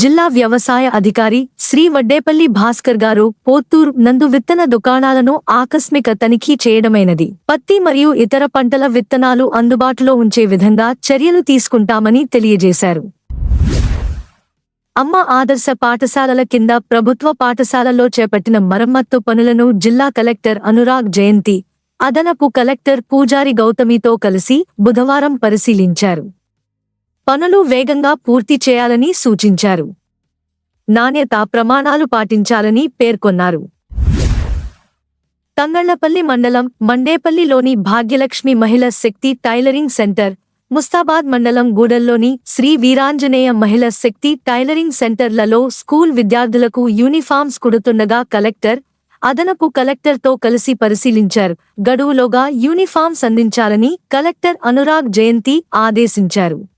జిల్లా వ్యవసాయ అధికారి శ్రీ వడ్డేపల్లి భాస్కర్ గారు పోత్తూరు నందు విత్తన దుకాణాలను ఆకస్మిక తనిఖీ చేయడమైనది. పత్తి మరియు ఇతర పంటల విత్తనాలు అందుబాటులో ఉంచే విధంగా చర్యలు తీసుకుంటామని తెలియజేశారు. అమ్మ ఆదర్శ పాఠశాలల కింద ప్రభుత్వ పాఠశాలల్లో చేపట్టిన మరమ్మత్తు పనులను జిల్లా కలెక్టర్ అనురాగ్ జయంతి అదనపు కలెక్టర్ పూజారి గౌతమితో కలిసి బుధవారం పరిశీలించారు. పనులు వేగంగా పూర్తి చేయాలని సూచించారు. నాణ్యత ప్రమాణాలు పాటించాలని పేర్కొన్నారు. తంగళ్ళపల్లి మండలం మండేపల్లిలోని భాగ్యలక్ష్మి మహిళా శక్తి టైలరింగ్ సెంటర్ ముస్తాబాద్ మండలం గూడల్లోని శ్రీ వీరాంజనేయ మహిళా శక్తి టైలరింగ్ సెంటర్లలో స్కూల్ విద్యార్థులకు యూనిఫామ్స్ కుడుతుండగా కలెక్టర్ అదనపు కలెక్టర్తో కలిసి పరిశీలించారు. గడువులోగా యూనిఫామ్స్ అందించాలని కలెక్టర్ అనురాగ్ జయంతి ఆదేశించారు.